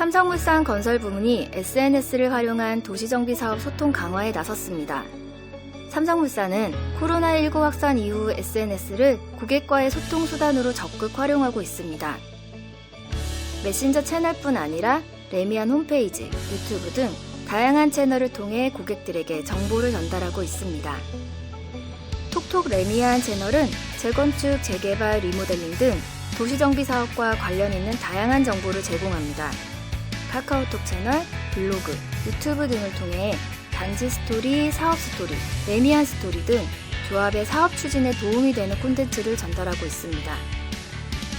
삼성물산 건설 부문이 SNS를 활용한 도시정비 사업 소통 강화에 나섰습니다. 삼성물산은 코로나19 확산 이후 SNS를 고객과의 소통 수단으로 적극 활용하고 있습니다. 메신저 채널뿐 아니라 레미안 홈페이지, 유튜브 등 다양한 채널을 통해 고객들에게 정보를 전달하고 있습니다. 톡톡 레미안 채널은 재건축, 재개발, 리모델링 등 도시정비 사업과 관련 있는 다양한 정보를 제공합니다. 카카오톡 채널, 블로그, 유튜브 등을 통해 단지 스토리, 사업 스토리, 레미안 스토리 등 조합의 사업 추진에 도움이 되는 콘텐츠를 전달하고 있습니다.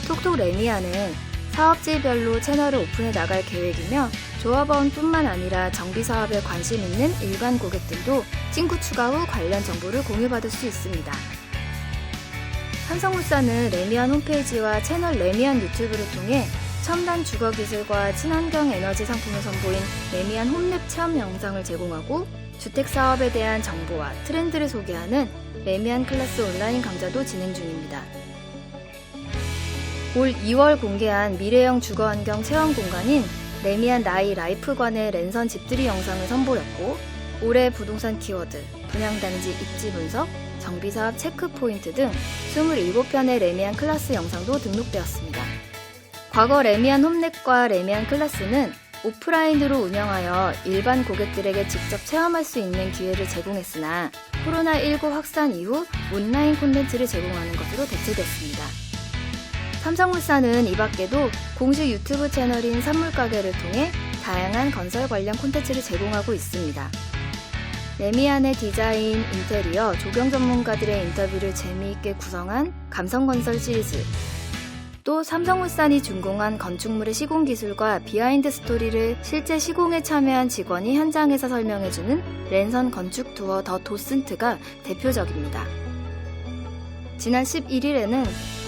톡톡 레미안은 사업지별로 채널을 오픈해 나갈 계획이며 조합원뿐만 아니라 정비 사업에 관심 있는 일반 고객 들도 친구 추가 후 관련 정보를 공유받을 수 있습니다. 삼성물산은 레미안 홈페이지와 채널 레미안 유튜브를 통해 첨단 주거 기술과 친환경 에너지 상품을 선보인 레미안 홈랩 체험 영상을 제공하고 주택 사업에 대한 정보와 트렌드를 소개하는 레미안 클래스 온라인 강좌도 진행 중입니다. 올 2월 공개한 미래형 주거 환경 체험 공간인 레미안 나이 라이프관의 랜선 집들이 영상을 선보였고 올해 부동산 키워드, 분양단지 입지 분석, 정비사업 체크 포인트 등 27편의 레미안 클래스 영상도 등록되었습니다. 과거 레미안 홈넷과 레미안 클래스는 오프라인으로 운영하여 일반 고객들에게 직접 체험할 수 있는 기회를 제공했으나 코로나19 확산 이후 온라인 콘텐츠를 제공하는 것으로 대체됐습니다. 삼성물산은 이 밖에도 공식 유튜브 채널인 산물가게를 통해 다양한 건설 관련 콘텐츠를 제공하고 있습니다. 레미안의 디자인, 인테리어, 조경 전문가들의 인터뷰를 재미있게 구성한 감성건설 시리즈 또 삼성물산이 준공한 건축물의 시공 기술과 비하인드 스토리를 실제 시공에 참여한 직원이 현장에서 설명해주는 랜선 건축 투어 더 도슨트가 대표적입니다. 지난 11일에는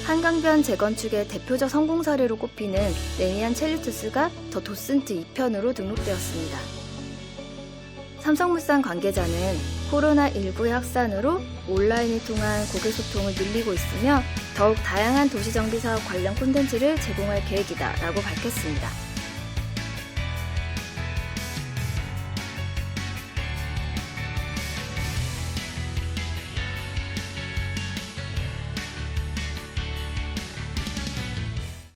한강변 재건축의 대표적 성공 사례로 꼽히는 레미안 첼리투스가 더 도슨트 2편으로 등록되었습니다. 삼성물산 관계자는 코로나19의 확산으로 온라인을 통한 고객 소통을 늘리고 있으며 더욱 다양한 도시정비 사업 관련 콘텐츠를 제공할 계획이다 라고 밝혔습니다.